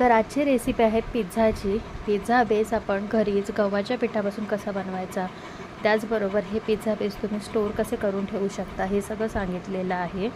तर आजची रेसिपी आहे पिझ्झाची पिझ्झा बेस आपण घरीच गव्हाच्या पिठापासून कसा बनवायचा त्याचबरोबर हे पिझ्झा बेस तुम्ही स्टोअर कसे करून ठेवू शकता हे सगळं सांगितलेलं आहे.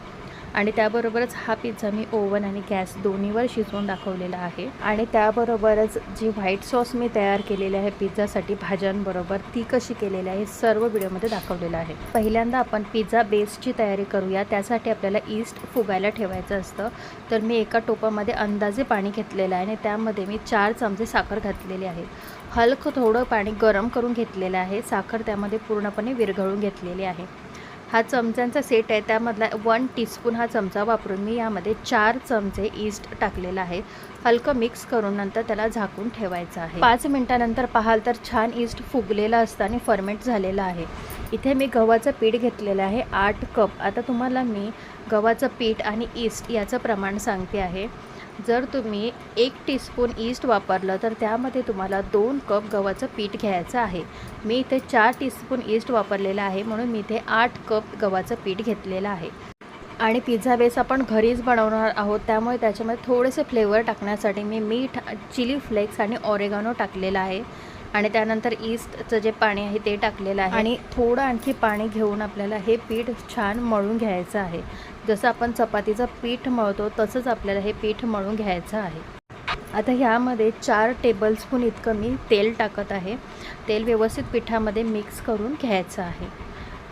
आणि त्याबरोबरच हा पिझ्झा मी ओव्हन आणि गॅस दोन्हीवर शिजवून दाखवलेला आहे. आणि त्याबरोबरच जी व्हाईट सॉस मी तयार केलेली आहे पिझ्झासाठी भाज्यांबरोबर ती कशी केलेली आहे सर्व व्हिडिओमध्ये दाखवलेलं आहे. पहिल्यांदा आपण पिझ्झा बेसची तयारी करूया. त्यासाठी आपल्याला ईस्ट फुगायला ठेवायचं असतं. तर मी एका टोपामध्ये अंदाजे पाणी घेतलेलं आहे आणि त्यामध्ये मी चार चमचे साखर घातलेली आहे. हलकं थोडं पाणी गरम करून घेतलेलं आहे. साखर त्यामध्ये पूर्णपणे विरघळून घेतलेली आहे. हा चमच्यांचा सेट आहे. त्यामधला वन टीस्पून हा चमचा वापरून मी यामध्ये चार चमचे ईस्ट टाकलेला आहे. हलकं मिक्स करून नंतर त्याला झाकून ठेवायचं आहे. पाच मिनटानंतर पाहाल तर छान ईस्ट फुगलेला असतं आणि फर्मेंट झालेलं आहे. इथे मी गव्हाचं पीठ घेतलेलं आहे आठ कप आता तुम्हाला मी गव्हाचं पीठ आणि ईस्ट याचं प्रमाण सांगते आहे. जर तुम्ही एक टीस्पून ईस्ट वापरलं तर त्यामध्ये तुम्हाला दोन कप गव्हाचं पीठ घ्यायचं आहे. मी इथे चार टीस्पून ईस्ट वापरलेलं आहे म्हणून मी इथे आठ कप गव्हाचं पीठ घेतलेलं आहे. आणि पिझ्झा बेस आपण घरीच बनवणार आहोत त्यामुळे त्याच्यामध्ये थोडेसे फ्लेवर टाकण्यासाठी मी मीठ चिली फ्लेक्स आणि ऑरेगानो टाकलेलं आहे. आणि त्यानंतर ईस्टचं जे पाणी आहे ते टाकलेलं आहे. आणि थोडं आणखी पाणी घेऊन आपल्याला हे पीठ छान मळून घ्यायचं आहे. जसं आपण चपातीचं पीठ मळतो तसंच आपल्याला हे पीठ मळून घ्यायचं आहे. आता ह्यामध्ये चार टेबलस्पून इतकं मी तेल टाकत आहे. तेल व्यवस्थित पिठामध्ये मिक्स करून घ्यायचं आहे.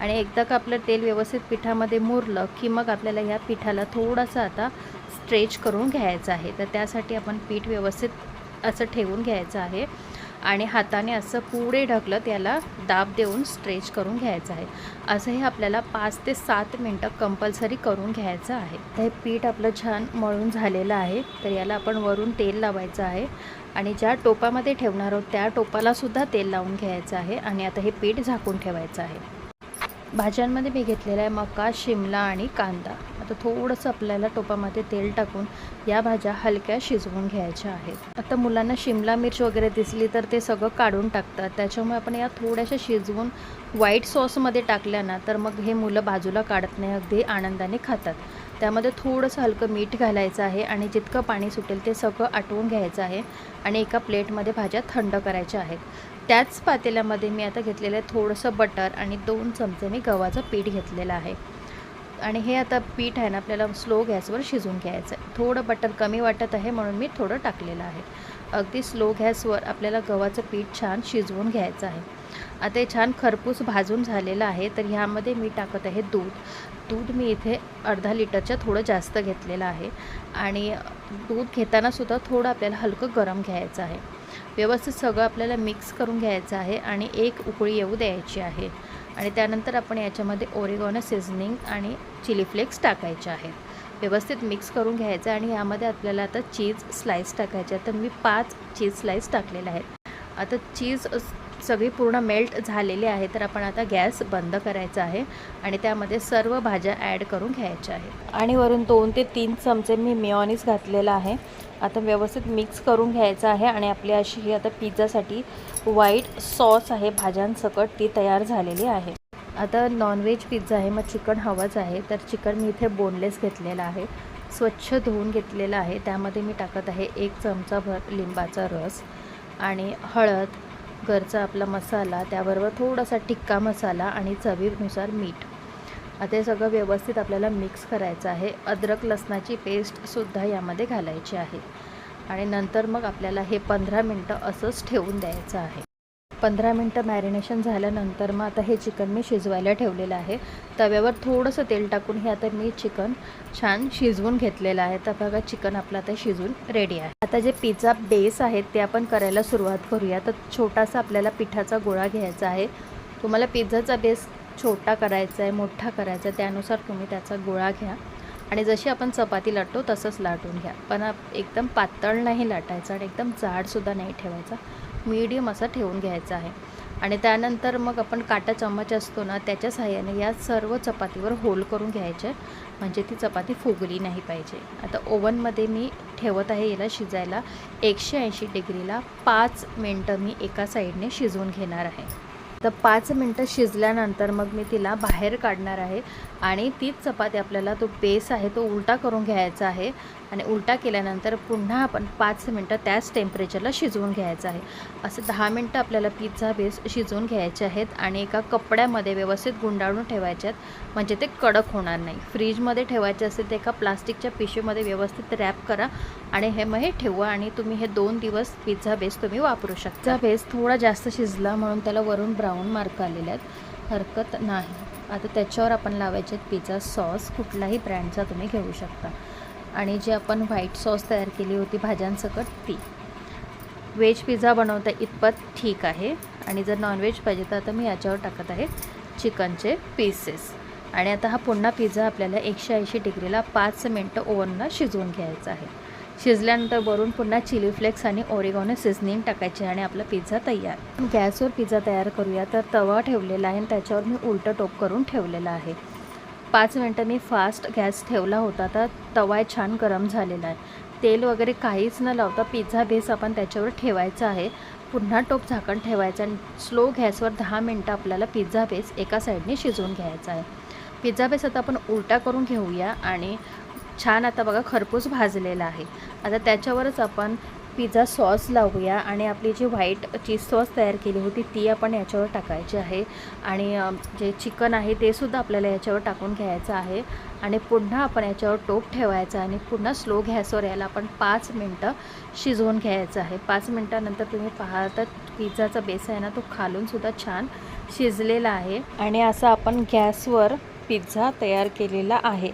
आणि एकदा का आपलं तेल व्यवस्थित पिठामध्ये मुरलं की मग आपल्याला ह्या पिठाला थोडासा आता स्ट्रेच करून घ्यायचं आहे. तर त्यासाठी आपण पीठ व्यवस्थित असं ठेवून घ्यायचं आहे. आणि हाताने असं पुढे ढकलत याला दाब देऊन स्ट्रेच करून घ्यायचं आहे. असं हे आपल्याला पाच ते सात मिनटं कंपल्सरी करून घ्यायचं आहे. तर हे पीठ आपलं छान मळून झालेलं आहे. तर याला आपण वरून तेल लावायचं आहे. आणि ज्या टोपामध्ये ठेवणार आहोत त्या टोपालासुद्धा तेल लावून घ्यायचं आहे. आणि आता हे पीठ झाकून ठेवायचं आहे. भाज्यांमध्ये मी घेतलेला आहे मका शिमला आणि कांदा. आता थोडंसं आपल्याला टोपामध्ये तेल टाकून या भाज्या हलक्या शिजवून घ्यायच्या आहेत. आता मुलांना शिमला मिर्च वगैरे दिसली तर ते सगळं काढून टाकतात. त्याच्यामुळे आपण या थोड्याशा शिजवून व्हाईट सॉसमध्ये टाकल्या ना तर मग हे मुलं बाजूला काढत नाही अगदी आनंदाने खातात. त्यामध्ये थोडंसं हलकं मीठ घालायचं आहे आणि जितकं पाणी सुटेल ते सगळं आटवून घ्यायचं आहे आणि एका प्लेटमध्ये भाज्या थंड करायच्या आहेत. त्याच पातेल्यामध्ये मी आता घेतलेलं आहे थोडंसं बटर आणि दोन चमचे मी गव्हाचं पीठ घेतलेलं आहे. आणि हे आता पीठ आहे ना आपल्याला स्लो गॅसवर शिजवून घ्यायचं आहे. थोडं बटर कमी वाटत आहे म्हणून मी थोडं टाकलेलं आहे. अगदी स्लो गॅसवर आपल्याला गव्हाचं पीठ छान शिजवून घ्यायचं आहे. आता हे छान खरपूस भाजून झालेलं आहे तर ह्यामध्ये मी टाकत आहे दूध. दूध मी इथे अर्धा लिटरच्या थोडं जास्त घेतलेलं आहे. आणि दूध घेतानासुद्धा थोडं आपल्याला हलकं गरम घ्यायचं आहे. व्यवस्थित सगळं आपल्याला मिक्स करून घ्यायचं आहे आणि एक उकळी येऊ द्यायची आहे. आणि त्यानंतर आपण याच्यामध्ये ओरिगॉनो सिझनिंग आणि चिली फ्लेक्स टाकायचे आहेत. व्यवस्थित मिक्स करून घ्यायचं आणि यामध्ये आपल्याला आता चीज स्लाईस टाकायचे तर मी पाच चीज स्लाईस टाकलेले आहेत. आता चीज सगळी पूर्ण मेल्ट झालेली आहे तर आपण आता गॅस बंद करायचा आहे आणि त्यामध्ये सर्व भाज्या ॲड करून घ्यायच्या आहेत. आणि वरून दोन ते तीन चमचे मी मेऑनीस घातलेला आहे. आता व्यवस्थित मिक्स करून घ्यायचं आहे आणि आपली अशी ही आता पिझ्झासाठी व्हाईट सॉस आहे भाज्यांसकट ती तयार झालेली आहे. आता नॉनव्हेज पिझ्झा आहे मग चिकन हवंच आहे तर चिकन मी इथे बोनलेस घेतलेलं आहे स्वच्छ धुवून घेतलेलं आहे त्यामध्ये मी टाकत आहे एक चमचाभर लिंबाचा रस आणि हळद घरचा आपला मसाला त्याबरोबर थोडासा टिक्का मसाला आणि चवीनुसार मीठ. आता हे सगळं व्यवस्थित आपल्याला मिक्स करायचं आहे. अद्रक लसणाची पेस्टसुद्धा यामध्ये घालायची आहे. आणि नंतर मग आपल्याला हे पंधरा मिनटं असंच ठेवून द्यायचं आहे. पंधरा मिनटं मॅरिनेशन झाल्यानंतर मग आता हे चिकन मी शिजवायला ठेवलेलं आहे. तव्यावर थोडंसं तेल टाकून हे आता मी चिकन छान शिजवून घेतलेलं आहे. तर बघा चिकन आपलं आता शिजून रेडी आहे. आता जे पिझ्झा बेस आहेत ते आपण करायला सुरुवात करूया. तर छोटासा आपल्याला पिठाचा गोळा घ्यायचा आहे. तुम्हाला पिझ्झाचा बेस छोटा करायचा आहे मोठा करायचा आहे त्यानुसार तुम्ही त्याचा गोळा घ्या. आणि जशी आपण चपाती लाटतो तसंच लाटून घ्या. पण एकदम पातळ नाही लाटायचं आणि एकदम जाडसुद्धा नाही ठेवायचा. मीडियम असा ठेवून घ्यायचा आहे. आणि त्यानंतर मग आपण काटा चम्मच असतो ना त्याच्या सहाय्याने या सर्व चपातीवर होल करून घ्यायचे. म्हणजे ती चपाती फुगली नाही पाहिजे. आता ओव्हनमध्ये मी ठेवत आहे याला शिजायला. एकशे ऐंशी डिग्रीला पाच मिनटं मी एका साईडने शिजवून घेणार आहे. तर पाच मिनटं शिजल्यानंतर मग मी तिला बाहेर काढणार आहे. आणि तीच चपाती आपल्याला तो बेस आहे तो उलटा करून घ्यायचा आहे. आणि उलटा केल्यानंतर पुन्हा आपण पाच मिनटं त्याच टेम्परेचरला शिजवून घ्यायचं आहे. असं दहा मिनटं आपल्याला पिझ्झा बेस शिजवून घ्यायचे आहेत आणि एका कपड्यामध्ये व्यवस्थित गुंडाळून ठेवायचे आहेत. म्हणजे ते कडक होणार नाही. फ्रीजमध्ये ठेवायचे असेल तर एका प्लास्टिकच्या पिशवीमध्ये व्यवस्थित रॅप करा आणि हे मग हे ठेवा आणि तुम्ही हे दोन दिवस पिझ्झा बेस तुम्ही वापरू शकता. बेस थोडा जास्त शिजला म्हणून त्याला वरून ब्राऊन मार्क आलेले आहेत. हरकत नाही. आता त्याच्यावर आपण लावायचे आहेत पिझ्झा सॉस. कुठलाही ब्रँडचा तुम्ही घेऊ शकता. आणि जे आपण व्हाईट सॉस तयार केली होती भाज्यांसकट ती. व्हेज पिझ्झा बनवता इतपत ठीक आहे. आणि जर नॉनव्हेज पाहिजे तर आता मी याच्यावर टाकत आहे चिकनचे पीसेस. आणि आता हा पुन्हा पिझ्झा आपल्याला एकशे ऐंशी डिग्रीला पाच मिनटं ओव्हनला शिजवून घ्यायचा आहे. शिजल्यानंतर वरून पुन्हा चिली फ्लेक्स आणि ओरिगॉनो सिझनिंग टाकायचे आणि आपला पिझ्झा तयार. गॅसवर पिझ्झा तयार करूया. तर तवा ठेवलेला आहे आणि त्याच्यावर मी उलटं टोप करून ठेवलेला आहे. पाच मिनटं मी फास्ट गॅस ठेवला होता. तर तवा छान गरम झालेला आहे. तेल वगैरे काहीच न लावता पिझ्झा बेस आपण त्याच्यावर ठेवायचा आहे. पुन्हा टोप झाकण ठेवायचं आणि स्लो गॅसवर दहा मिनटं आपल्याला पिझ्झा बेस एका साईडने शिजवून घ्यायचा आहे. पिझ्झा बेस आता आपण उलटा करून घेऊया आणि छान आता बघा खरपूस भाजलेला आहे. आता त्याच्यावरच आपण पिझ्झा सॉस लावूया आणि आपली जी व्हाईट चीज सॉस तयार केली होती ती आपण याच्यावर टाकायची आहे. आणि जे चिकन आहे ते सुद्धा आपल्याला याच्यावर टाकून घ्यायचं आहे. आणि पुन्हा आपण याच्यावर टोप ठेवायचा आणि पुन्हा स्लो गॅसवर यायला आपण पाच मिनटं शिजवून घ्यायचं आहे. पाच मिनटानंतर तुम्ही पाहता पिझ्झाचा बेस आहे ना तो खालूनसुद्धा छान शिजलेला आहे. आणि असं आपण गॅसवर पिझ्झा तयार केलेला आहे.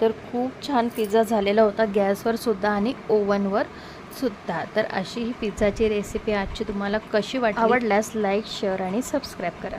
तर खूप छान पिझ्झा झालेला होता. गॅसवर सुद्धा आणि ओव्हनवर सुद्धा. तर अशी ही पिझ्झाची रेसिपी आजची तुम्हाला कशी वाट आवडल्यास लाईक शेअर आणि सबस्क्राईब करा.